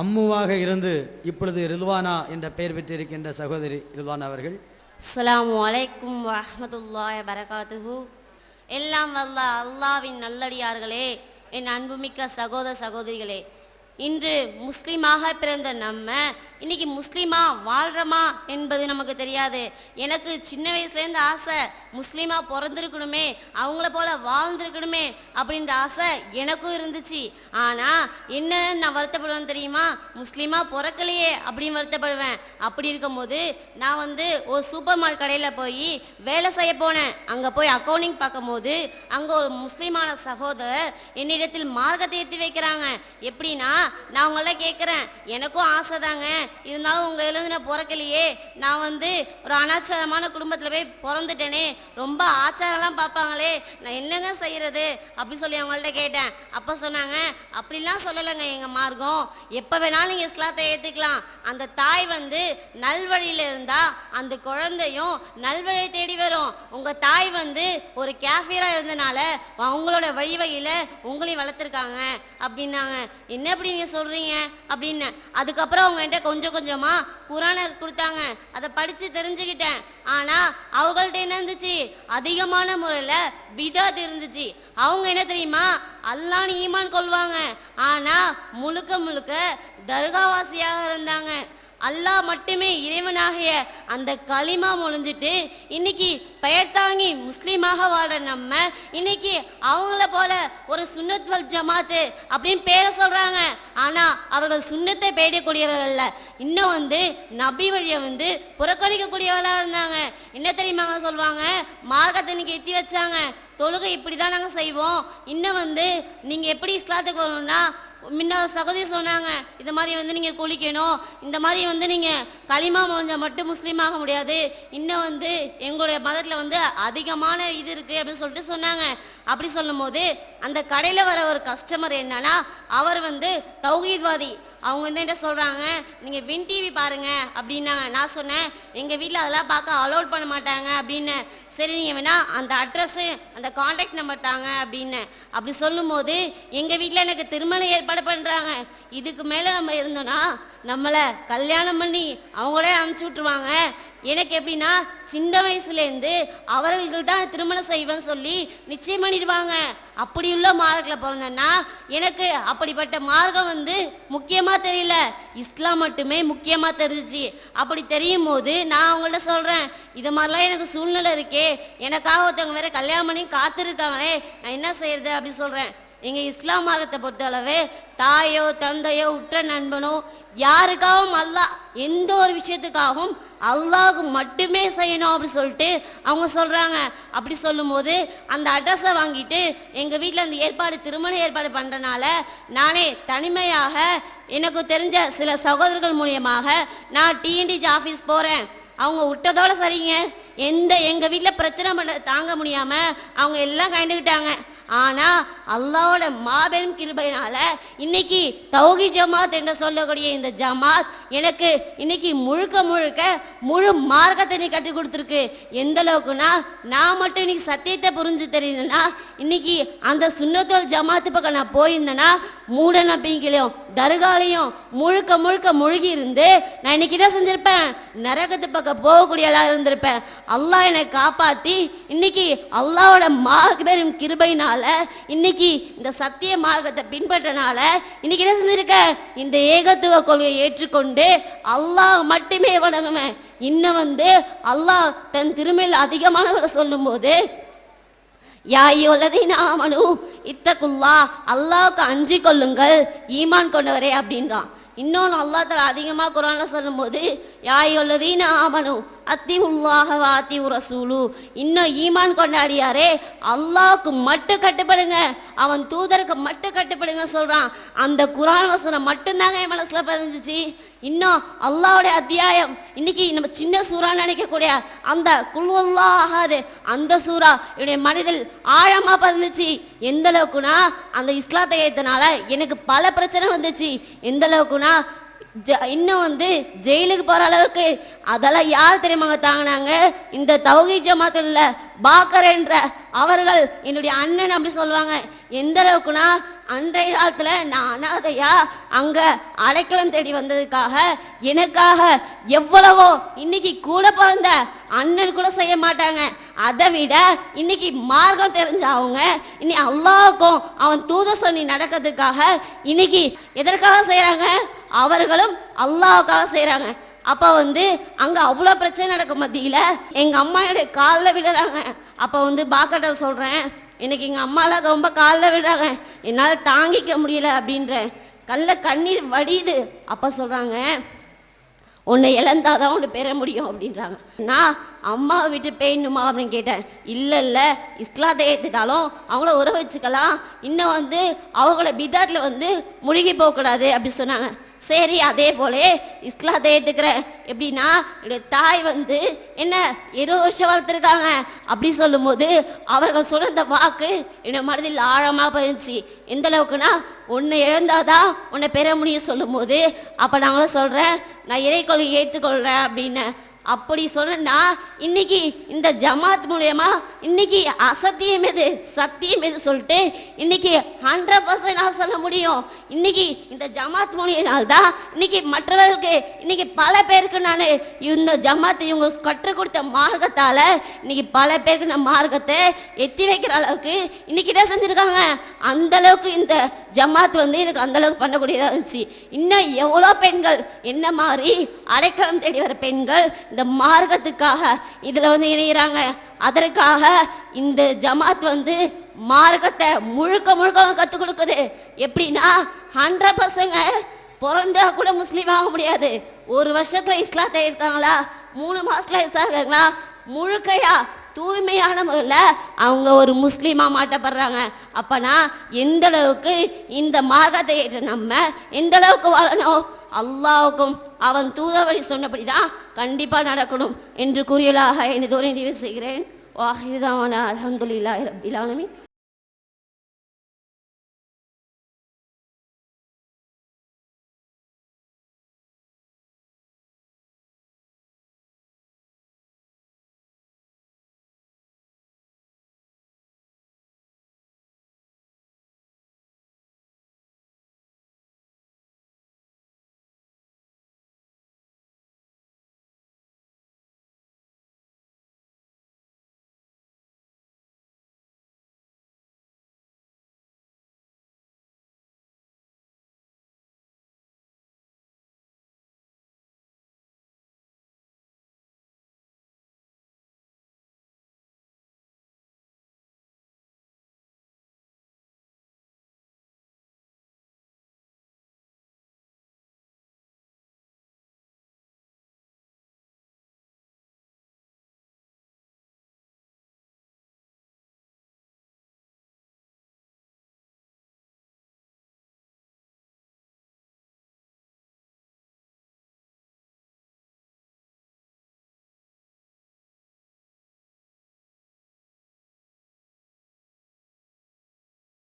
அம்முவாக இருந்து இப்பொழுது ரில்வானா என்ற பெயர் பெற்றிருக்கின்ற சகோதரி ரில்வானா அவர்கள். அஸ்லாம் அலைக்கும் வரஹ்மத்துல்லாஹி வரகாத்துஹு எல்லாம் வல்ல அல்லாவின் நல்லடியார்களே என் அன்புமிக்க சகோதர சகோதரிகளே. இன்று முஸ்லீமாக பிறந்த நம்ம இன்னைக்கு முஸ்லீமா வாழ்கிறோமா என்பது நமக்கு தெரியாது. எனக்கு சின்ன வயசுலேருந்து ஆசை முஸ்லீமா பிறந்திருக்கணுமே அவங்கள போல வாழ்ந்திருக்கணுமே அப்படின்ற ஆசை எனக்கும் இருந்துச்சு. ஆனால் என்ன நான் வருத்தப்படுவேன் தெரியுமா? முஸ்லீமா பிறக்கலையே அப்படின்னு வருத்தப்படுவேன். அப்படி இருக்கும்போது நான் வந்து ஒரு சூப்பர் மார்க்கெட் கடையில் போய் வேலை செய்ய போனேன். அங்கே போய் அக்கௌண்டிங் பார்க்கும்போது அங்கே ஒரு முஸ்லீமான சகோதரர் என்னிடத்தில் மார்க்கத்தை ஏற்றி வைக்கிறாங்க. எப்படின்னா நான் அவங்கள கேட்குறேன் எனக்கும் ஆசை தாங்க இருந்தாலும் உங்கள் இதுலேருந்து நான் பிறக்கலையே. நான் வந்து ஒரு அனாச்சாரமான குடும்பத்தில் போய் பிறந்துட்டேனே. ரொம்ப ஆச்சாரம்லாம் பார்ப்பாங்களே. நான் என்னங்க செய்யறது? அப்படின்னு சொல்லி அவங்கள்ட்ட கேட்டேன். அப்போ சொன்னாங்க அப்படிலாம் சொல்லலைங்க எங்கள் மார்க்கம். எப்போ வேணாலும் நீங்கள் இஸ்லாத்தை ஏற்றுக்கலாம் அந்த தாய் வந்து நல்வழியில் இருந்தால் அந்த குழந்தையும் நல்வழியை தேடி வரும். உங்கள் தாய் வந்து ஒரு கேஃபியராக இருந்தனால அவங்களோட வழி வழியில் உங்களையும் வளர்த்துருக்காங்க. அப்படின்னாங்க. என்ன அப்படி நீங்கள் சொல்கிறீங்க அப்படின்னு. அதுக்கப்புறம் அவங்க என்கிட்ட கொஞ்சம் கொஞ்சமாக குரானை கொடுத்தாங்க. அதை படித்து தெரிஞ்சுக்கிட்டேன். ஆனால் அவங்கள்ட்ட என்ன இருந்துச்சு? அதிகமான முறையில் பிதாத் இருந்துச்சு. அவங்க என்ன தெரியுமா? அல்லான்னு ஈமான் கொள்வாங்க. ஆனால் முழுக்க முழுக்க தர்காவாசியாக இருந்தாங்க. அல்லாஹ் மட்டுமே இறைவனாகிய அந்த களிமா முடிஞ்சிட்டு இன்னைக்கு பெயர் தாங்கி முஸ்லீமாக வாழ நம்ம இன்னைக்கு அவங்கள போல ஒரு சுன்னத் வல் ஜமாத்து அப்படின்னு பேரை சொல்றாங்க. ஆனா அவர்கள் சுண்ணத்தை பேடக்கூடியவர்கள் அல்ல. இன்னும் வந்து நபி வழியை வந்து புறக்கணிக்கக்கூடியவர்களா இருந்தாங்க. என்ன தெரியுமாங்க சொல்லுவாங்க? மார்க்கத்தை இன்னைக்கு எத்தி வச்சாங்க. தொழுகை இப்படி தான் நாங்கள் செய்வோம். இன்னும் வந்து நீங்கள் எப்படி இஸ்லாத்துக்கு வரணும்னா முன்ன சகோதரி சொன்னாங்க இந்த மாதிரி வந்து நீங்கள் குளிக்கணும். இந்த மாதிரி வந்து நீங்கள் களிமா முடிஞ்சால் மட்டும் முஸ்லீம் ஆக முடியாது. இன்னும் வந்து எங்களுடைய மதத்தில் வந்து அதிகமான இது இருக்குது அப்படின்னு சொல்லிட்டு சொன்னாங்க. அப்படி சொல்லும்போது அந்த கடையில் வர ஒரு கஸ்டமர் என்னன்னா அவர் வந்து தௌஹீத்வாதி. அவங்க வந்து என்ன சொல்கிறாங்க நீங்கள் வின் டிவி பாருங்கள் அப்படின்னாங்க. நான் சொன்னேன் எங்கள் வீட்டில் அதெல்லாம் பார்க்க அலோட் பண்ண மாட்டாங்க அப்படின்னு. சரி நீங்கள் வேணா அந்த அட்ரஸ்ஸு அந்த காண்டாக்ட் நம்பர் தாங்க அப்படின்னு. அப்படி சொல்லும்போது எங்கள் வீட்டில் எனக்கு திருமணம் ஏற்பாடு பண்ணுறாங்க இதுக்கு மேலே நம்ம இருந்தோன்னா நம்மளை கல்யாணம் பண்ணி அவங்களே அனுப்பிச்சி விட்ருவாங்க எனக்கு எப்படின்னா சின்ன வயசுலேருந்து அவர்களுக்கு தான் திருமணம் செய்வேன்னு சொல்லி நிச்சயம் பண்ணிடுவாங்க. அப்படி உள்ள மார்க்கில் பிறந்தேன்னா எனக்கு அப்படிப்பட்ட மார்க்கம் வந்து முக்கியமாக தெரியல. இஸ்லாம் மட்டுமே முக்கியமாக தெரிஞ்சிச்சு. அப்படி தெரியும் போது நான் அவங்கள்ட்ட சொல்கிறேன் இது மாதிரிலாம் எனக்கு சூழ்நிலை இருக்கே. எனக்காக ஒருத்தவங்க வேற கல்யாணம் பண்ணி காத்திருக்காங்களே. நான் என்ன செய்யறது? அப்படி சொல்கிறேன் எங்கள் இஸ்லாம் மார்க்கத்தை பொறுத்தளவு தாயோ தந்தையோ உற்ற நண்பனோ யாருக்காகவும் அல்லாஹ் எந்த ஒரு விஷயத்துக்காகவும் அல்லாஹுக்கு மட்டுமே செய்யணும் அப்படி சொல்லிட்டு அவங்க சொல்கிறாங்க அப்படி சொல்லும்போது அந்த அட்ரஸை வாங்கிட்டு எங்கள் வீட்டில் அந்த ஏற்பாடு திருமண ஏற்பாடு பண்ணுறனால நானே தனிமையாக எனக்கு தெரிஞ்ச சில சகோதரர்கள் மூலியமாக நான் டிஎன்டிஜி ஆஃபீஸ் போகிறேன் அவங்க விட்டதோட சரிங்க. எந்த எங்கள் வீட்டில் பிரச்சனை பண்ண தாங்க முடியாமல் அவங்க எல்லாம் கண்டுக்கிட்டாங்க ஆனால் அல்லாவோட மாபெரும் கிருபையினால இன்னைக்கு தௌகி ஜமாத் என்று சொல்லக்கூடிய இந்த ஜமாத் எனக்கு இன்னைக்கு முழுக்க முழுக்க முழு மார்க்கத்தை நீ கற்றுக் கொடுத்துருக்கு. எந்த அளவுக்குனா நான் மட்டும் இன்னைக்கு சத்தியத்தை புரிஞ்சு தெரியுதுன்னா இன்னைக்கு அந்த சுண்ணத்தோல் ஜமாத்து பக்கம் நான் போயிருந்தேன்னா மூட நம்பிக்கையிலையும் தர்காலையும் முழுக்க முழுக்க முழுகி இருந்து நான் இன்னைக்கு என்ன செஞ்சிருப்பேன்? நரகத்து பக்கம் போகக்கூடியதா இருந்திருப்பேன். அல்லாஹ் என்னை காப்பாத்தி இன்னைக்கு அல்லாவோட மாபெரும் கிருபையினால இன்னைக்கு இந்த சத்திய மார்க்கத்தை பின்பற்றனால இன்னைக்கு என்ன செஞ்சிருக்கேன்? இந்த ஏகத்துவ கொள்கையை ஏற்றுக்கொண்டு அல்லாஹ் மட்டுமே வணங்குவேன். இன்னும் வந்து அல்லாஹ் தன் திருமையில் அதிகமானவரை சொல்லும்போது யாயுள்ளதை நாமனு இத்தகுல்லா அல்லாவுக்கு அஞ்சு கொள்ளுங்கள் ஈமான் கொண்டவரே அப்படின்றான். இன்னொன்று அல்லா அதிகமாக குரான்ல சொல்லும்போது யாயுள்ளதீன ஆமனு அத்தி உள்ளாக வாத்தி ரசூலு. இன்னும் ஈமான் கொண்டாடியாரே அல்லாவுக்கு மட்டும் கட்டுப்படுங்க. அவன் தூதருக்கு மட்டும் கட்டுப்படுங்க சொல்றான். அந்த குரான் வசனம் மட்டும்தாங்க என் மனசுல பதிஞ்சிச்சு. இன்னும் அல்லாவுடைய அத்தியாயம் இன்னைக்கு நம்ம சின்ன சூறா நினைக்கக்கூடிய அந்த குல்வல்லா ஆகாது அந்த சூறா என்னுடைய மனதில் ஆழமா பதிஞ்சிச்சு. எந்த அளவுக்குனா அந்த இஸ்லாத்தை ஏத்தனால எனக்கு பல பிரச்சனை வந்துச்சு. எந்த அளவுக்குனா இன்னும் வந்து ஜெயிலுக்கு போற அளவுக்கு அதெல்லாம் யார் தெரியுமாங்க தாங்கினாங்க? இந்த தௌகி ஜமாத்தில் பாக்கர் என்ற அவர்கள் என்னுடைய அண்ணன் அப்படி சொல்லுவாங்க. எந்த அளவுக்குனா அன்றைய காலத்துல நான் அனாதையா அங்க அடைக்கலம் தேடி வந்ததுக்காக எனக்காக எவ்வளவோ இன்னைக்கு கூட பிறந்த அண்ணன் கூட செய்ய மாட்டாங்க. அதை விட இன்னைக்கு மார்க்கம் தெரிஞ்ச அவங்க இனி அல்லாவுக்கும் அவன் தூத சொல்லி நடக்கிறதுக்காக இன்னைக்கு எதற்காக செய்கிறாங்க அவர்களும் அல்லாவுக்காக செய்கிறாங்க அப்போ வந்து அங்கே அவ்வளோ பிரச்சனை நடக்கும் மத்தியில் எங்கள் அம்மாவுடைய காலில் விழுறாங்க. அப்போ வந்து பாக்கட்ட சொல்கிறேன் எனக்கு எங்கள் அம்மாலாம் ரொம்ப காலில் விழுறாங்க. என்னால் தாங்கிக்க முடியல அப்படின்றேன் கல்ல கண்ணீர் வடியுது. அப்போ சொல்கிறாங்க உன்னை இழந்தாதான் உன்னை பெற முடியும் அப்படின்றாங்க. நான் அம்மா விட்டு பேயணுமா அப்படின்னு கேட்டேன். இல்லை இல்லை. இஸ்லாத்தை ஏற்றுட்டாலும் அவங்கள உற வச்சுக்கலாம். இன்னும் வந்து அவங்கள பிதாத்தில் வந்து முழுகி போகக்கூடாது அப்படி சொன்னாங்க. சரி அதே போலே இஸ்லாத்தை ஏற்றுக்கிறேன் எப்படின்னா என்னுடைய தாய் வந்து என்ன இருபது வருஷம் வளர்த்துருக்காங்க அப்படி சொல்லும்போது அவர்கள் சொன்ன வாக்கு என்னை மனதில் ஆழமாக பதிஞ்சி. எந்த அளவுக்குன்னா உன்னை இழந்தாதான் உன்னை பெற முடியும் சொல்லும்போது அப்போ நாங்களும் சொல்கிறேன் நான் இறைக்கொள்கை ஏற்றுக்கொள்கிறேன் அப்படின்னு. அப்படி சொன்னா இன்னைக்கு இந்த ஜமாத் மூலியமா இன்னைக்கு அசத்தியம் எது சத்தியம் எது சொல்லிட்டு இன்னைக்கு ஹண்ட்ரட் பர்சன்ட் நான் சொல்ல முடியும். இன்னைக்கு இந்த ஜமாத் மூலியனால் தான் இன்னைக்கு மற்றவர்களுக்கு இன்னைக்கு பல பேருக்கு நான் இந்த ஜமாத் இவங்க கற்றுக் கொடுத்த மார்க்கத்தால இன்னைக்கு பல பேருக்கு இந்த மார்க்கத்தை எத்தி வைக்கிற அளவுக்கு இன்னைக்கு என்ன செஞ்சிருக்காங்க? அந்த அளவுக்கு இந்த ஜமாத் வந்து எனக்கு அந்தளவுக்கு பண்ணக்கூடியதாக இருந்துச்சு. இன்னும் எவ்வளோ பெண்கள் என்ன மாதிரி அடைக்கலம் தேடி வர பெண்கள் இந்த மார்க்கத்துக்காக இதில் வந்து இணைகிறாங்க அதற்காக இந்த ஜமாத் வந்து மார்க்கத்தை முழுக்க முழுக்க கற்றுக் கொடுக்குது. எப்படின்னா ஹண்ட்ரட் பர்சங்க பிறந்தா கூட முஸ்லீம் ஆக முடியாது. ஒரு வருஷத்தில் இஸ்லாத்தை இருக்காங்களா மூணு மாசத்துல இஸ்லாங்களா முழுக்கையா தூய்மையான முறையில் அவங்க ஒரு முஸ்லீமாக மாட்டப்படுறாங்க. அப்பனா எந்த அளவுக்கு இந்த மார்க்கத்தை ஏற்ற நம்ம எந்த அளவுக்கு வாழணும்? அல்லாவுக்கும் அவன் தூதவழி சொன்னபடி தான் கண்டிப்பாக நடக்கணும் என்று கூறியலாக எனது நிறைவு செய்கிறேன். வாஹிதான அலமதுல்லா ரபிலானமி